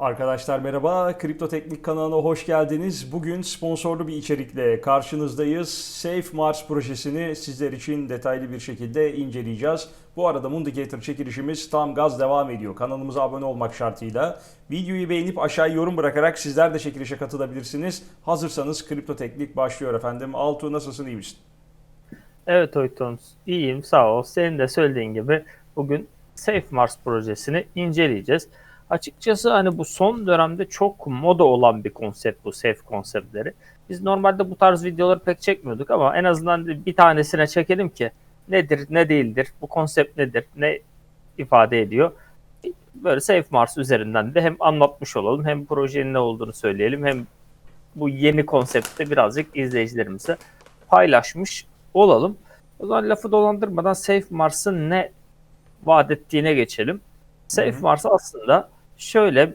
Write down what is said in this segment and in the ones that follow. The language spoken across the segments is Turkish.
Arkadaşlar merhaba, Kripto Teknik kanalına hoş geldiniz. Bugün sponsorlu bir içerikle karşınızdayız. Safe Mars projesini sizler için detaylı bir şekilde inceleyeceğiz. Bu arada Mundicator çekilişimiz tam gaz devam ediyor. Kanalımıza abone olmak şartıyla. Videoyu beğenip aşağıya yorum bırakarak sizler de çekilişe katılabilirsiniz. Hazırsanız Kripto Teknik başlıyor efendim. Altuğ nasılsın, iyi misin? Evet Oytun, iyiyim sağ ol. Senin de söylediğin gibi bugün Safe Mars projesini inceleyeceğiz. Açıkçası hani bu son dönemde çok moda olan bir konsept bu safe konseptleri. Biz normalde bu tarz videoları pek çekmiyorduk ama en azından bir tanesine çekelim ki nedir ne değildir, bu konsept nedir, ne ifade ediyor. Böyle Safe Mars üzerinden de hem anlatmış olalım hem projenin ne olduğunu söyleyelim hem bu yeni konsepti birazcık izleyicilerimize paylaşmış olalım. O zaman lafı dolandırmadan Safe Mars'ın ne vaat ettiğine geçelim. Safe. Mars aslında şöyle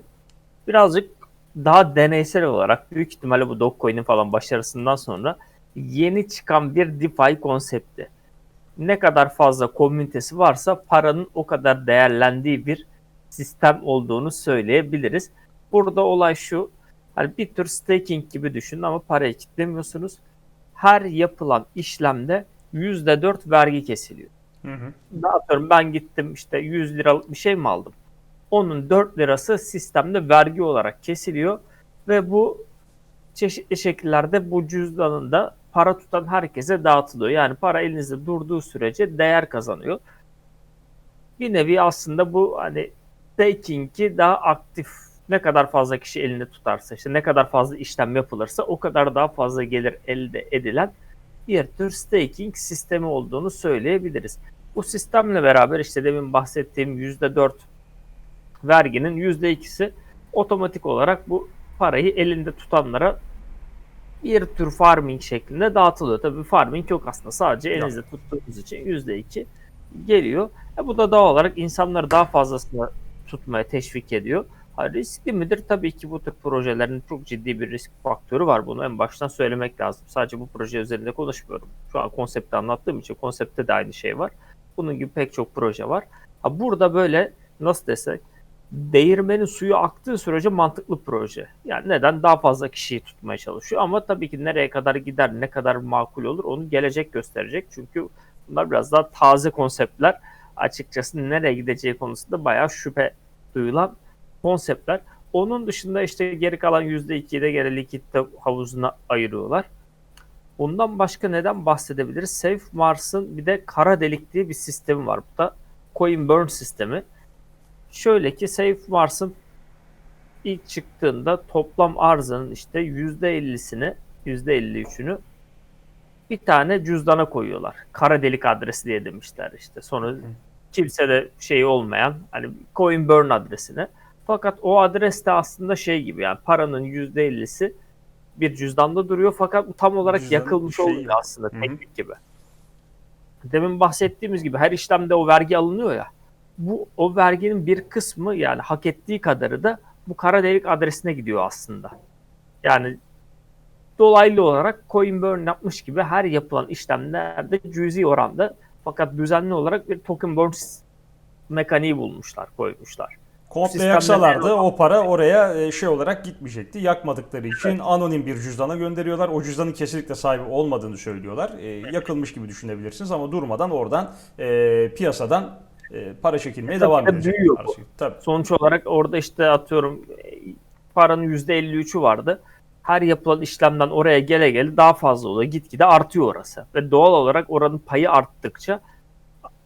birazcık daha deneysel olarak büyük ihtimalle bu Dogecoin'in falan başarısından sonra yeni çıkan bir DeFi konsepti. Ne kadar fazla komünitesi varsa paranın o kadar değerlendiği bir sistem olduğunu söyleyebiliriz. Burada olay şu. Hani bir tür staking gibi düşünün ama parayı kitlemiyorsunuz. Her yapılan işlemde %4 vergi kesiliyor. Hı hı. Dağıtıyorum ben gittim işte 100 liralık bir şey mi aldım? Onun 4 lirası sistemde vergi olarak kesiliyor ve bu çeşitli şekillerde bu cüzdanında para tutan herkese dağıtılıyor. Yani para elinizde durduğu sürece değer kazanıyor. Bir nevi aslında bu hani staking'i daha aktif ne kadar fazla kişi elinde tutarsa işte ne kadar fazla işlem yapılırsa o kadar daha fazla gelir elde edilen bir tür staking sistemi olduğunu söyleyebiliriz. Bu sistemle beraber işte demin bahsettiğim %4 verginin %2'si otomatik olarak bu parayı elinde tutanlara bir tür farming şeklinde dağıtılıyor. Tabii farming yok aslında. Sadece elinizde tuttuğunuz için %2 geliyor. E bu da doğal olarak insanları daha fazlasını tutmaya teşvik ediyor. Ha, riskli midir? Tabii ki bu tür projelerin çok ciddi bir risk faktörü var. Bunu en baştan söylemek lazım. Sadece bu proje üzerinde konuşmuyorum. Şu an konsepti anlattığım için konseptte de aynı şey var. Bunun gibi pek çok proje var. Ha, burada böyle nasıl desek değirmenin suyu aktığı sürece mantıklı proje. Yani neden? Daha fazla kişiyi tutmaya çalışıyor. Ama tabii ki nereye kadar gider, ne kadar makul olur onu gelecek gösterecek. Çünkü bunlar biraz daha taze konseptler. Açıkçası nereye gideceği konusunda bayağı şüphe duyulan konseptler. Onun dışında işte geri kalan %2'yi de gene likitte havuzuna ayırıyorlar. Bundan başka neden bahsedebiliriz? Safe Mars'ın bir de kara delik diye bir sistemi var. Bu da coin burn sistemi. Şöyle ki Safe Mars'ın ilk çıktığında toplam arzının işte %50'sini, %53'ünü bir tane cüzdana koyuyorlar. Kara delik adresi diye demişler işte. Sonra kimsede şey olmayan hani coin burn adresine. Fakat o adres de aslında şey gibi yani paranın %50'si bir cüzdanda duruyor fakat bu tam olarak Cüzdanın yakılmış şeyi oluyor yok. aslında teknik gibi. Demin bahsettiğimiz gibi her işlemde o vergi alınıyor ya. Bu o verginin bir kısmı yani hak ettiği kadarı da bu kara delik adresine gidiyor aslında. Yani dolaylı olarak coin burn yapmış gibi her yapılan işlemlerde cüzi oranda fakat düzenli olarak bir token burn mekaniği bulmuşlar, koymuşlar. Komple yaksalardı o para oraya e, şey olarak gitmeyecekti. Yakmadıkları için anonim bir cüzdana gönderiyorlar. O cüzdanın kesinlikle sahibi olmadığını söylüyorlar. E, yakılmış gibi düşünebilirsiniz ama durmadan oradan e, piyasadan e, para çekilmeye Tabii devam de edecek. büyüyor bu. Tabii. Sonuç olarak orada işte atıyorum e, paranın %53'ü vardı. Her yapılan işlemden oraya gele gele daha fazla oluyor. Gitgide artıyor orası. Ve doğal olarak oranın payı arttıkça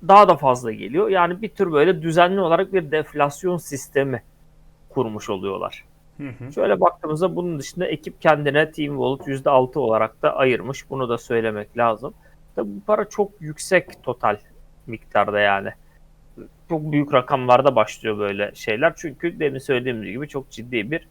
daha da fazla geliyor. Yani bir tür böyle düzenli olarak bir deflasyon sistemi kurmuş oluyorlar. Hı hı. Şöyle baktığımızda bunun dışında ekip kendine Team Wallet %6 olarak da ayırmış. Bunu da söylemek lazım. Tabii bu para çok yüksek total miktarda yani. Çok büyük rakamlarda başlıyor böyle şeyler. Çünkü demin söylediğim gibi çok ciddi bir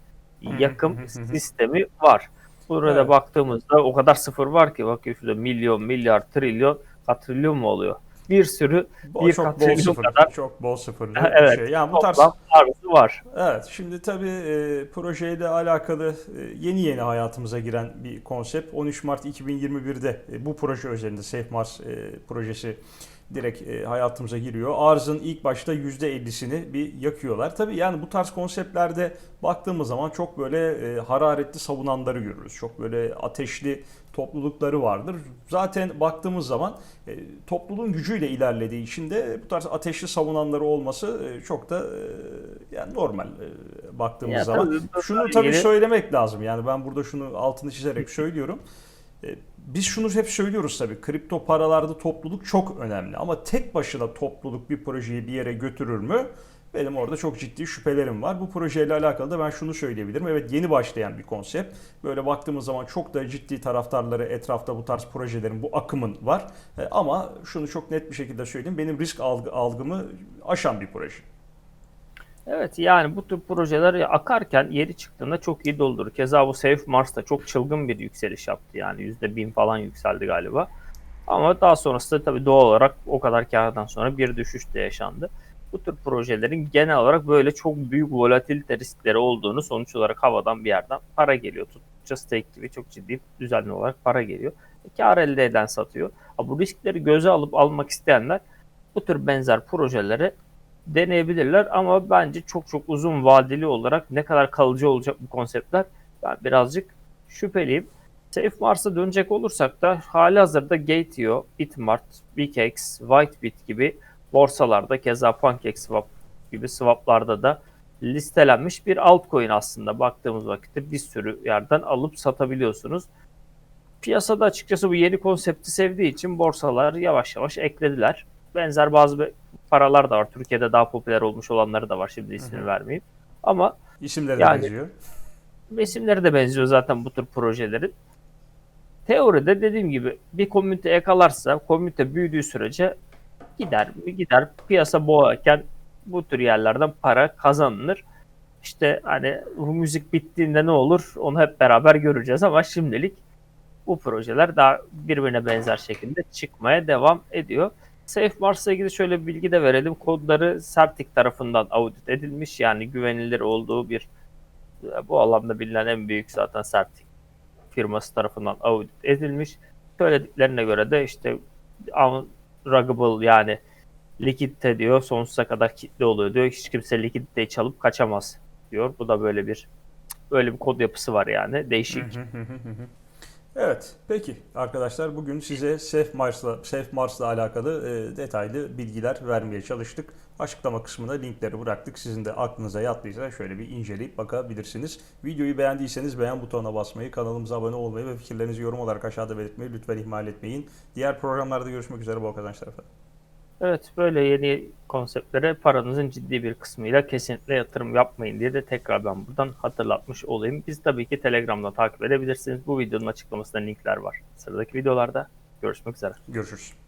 yakım sistemi var. Burada Evet. baktığımızda o kadar sıfır var ki bakın şurada milyon, milyar, trilyon, katrilyon mu oluyor? Bir sürü Bol, bir çok bol katrilyon sıfır, kadar çok bol sıfırlı bir evet, şey. Yani bu tarz toplam arzı var. Evet, şimdi tabii e, projeyle alakalı e, yeni yeni hayatımıza giren bir konsept. 13 Mart 2021'de e, bu proje özelinde Safe Mars e, projesi direkt e, hayatımıza giriyor. Arzın ilk başta %50'sini bir yakıyorlar. Tabii yani bu tarz konseptlerde baktığımız zaman çok böyle e, hararetli savunanları görürüz. Çok böyle ateşli toplulukları vardır. Zaten baktığımız zaman e, topluluğun gücüyle ilerlediği için de bu tarz ateşli savunanları olması e, çok da e, yani normal e, baktığımız Ya zaman. tabii, Şunu tabii yeni- söylemek lazım. Yani ben burada şunu altını çizerek söylüyorum. E, Biz şunu hep söylüyoruz tabii. Kripto paralarda topluluk çok önemli. Ama tek başına topluluk bir projeyi bir yere götürür mü? Benim orada çok ciddi şüphelerim var. Bu projeyle alakalı da ben şunu söyleyebilirim. Evet yeni başlayan bir konsept. Böyle baktığımız zaman çok da ciddi taraftarları etrafta bu tarz projelerin, bu akımın var. E, Ama şunu çok net bir şekilde söyleyeyim. Benim risk algı, algımı aşan bir proje. Evet yani bu tür projeler akarken yeri çıktığında çok iyi doldurur. Keza bu Safe Mars'ta çok çılgın bir yükseliş yaptı. Yani %1000 falan yükseldi galiba. Ama daha sonrasında tabii doğal olarak o kadar kardan sonra bir düşüş de yaşandı. Bu tür projelerin genel olarak böyle çok büyük volatilite riskleri olduğunu sonuç olarak havadan bir yerden para geliyor. Tuttukça stake gibi çok ciddi düzenli olarak para geliyor. E, Kar elde eden satıyor. Ha, bu riskleri göze alıp almak isteyenler bu tür benzer projeleri deneyebilirler ama bence çok çok uzun vadeli olarak ne kadar kalıcı olacak bu konseptler ben birazcık şüpheliyim. Safe Mars'a dönecek olursak da hali hazırda Gate.io, Bitmart, BKX, Whitebit gibi borsalarda keza PancakeSwap gibi swaplarda da listelenmiş bir altcoin aslında baktığımız vakitte bir sürü yerden alıp satabiliyorsunuz. Piyasada açıkçası bu yeni konsepti sevdiği için borsalar yavaş yavaş eklediler. Benzer bazı paralar da var. Türkiye'de daha popüler olmuş olanları da var. Şimdi ismini Hı hı. vermeyeyim. Ama İsimleri Yani- de benziyor. isimleri de benziyor zaten bu tür projelerin. Teoride dediğim gibi bir komünite yakalarsa, komünite büyüdüğü sürece gider gider. Piyasa boğarken bu tür yerlerden para kazanılır. İşte hani bu müzik bittiğinde ne olur onu hep beraber göreceğiz ama şimdilik bu projeler daha birbirine benzer şekilde çıkmaya devam ediyor. Safe Mars'la ilgili şöyle bir bilgi de verelim. Kodları Certic tarafından audit edilmiş. Yani güvenilir olduğu bir bu alanda bilinen en büyük zaten Certic firması tarafından audit edilmiş. Söylediklerine göre de işte unruggable yani likidite diyor sonsuza kadar kilitli oluyor diyor. Hiç kimse likiditeyi çalıp kaçamaz diyor. Bu da böyle bir böyle bir kod yapısı var yani. Değişik. Evet, peki arkadaşlar bugün size Safe Mars'la Safe Mars'la alakalı e, detaylı bilgiler vermeye çalıştık. Açıklama kısmına linkleri bıraktık. Sizin de aklınıza yattıysa şöyle bir inceleyip bakabilirsiniz. Videoyu beğendiyseniz beğen butonuna basmayı, kanalımıza abone olmayı ve fikirlerinizi yorum olarak aşağıda belirtmeyi lütfen ihmal etmeyin. Diğer programlarda görüşmek üzere. Bol kazançlar efendim. Evet böyle yeni konseptlere paranızın ciddi bir kısmıyla kesinlikle yatırım yapmayın diye de tekrar ben buradan hatırlatmış olayım. Biz tabii ki Telegram'da takip edebilirsiniz. Bu videonun açıklamasında linkler var. Sıradaki videolarda görüşmek üzere. Görüşürüz.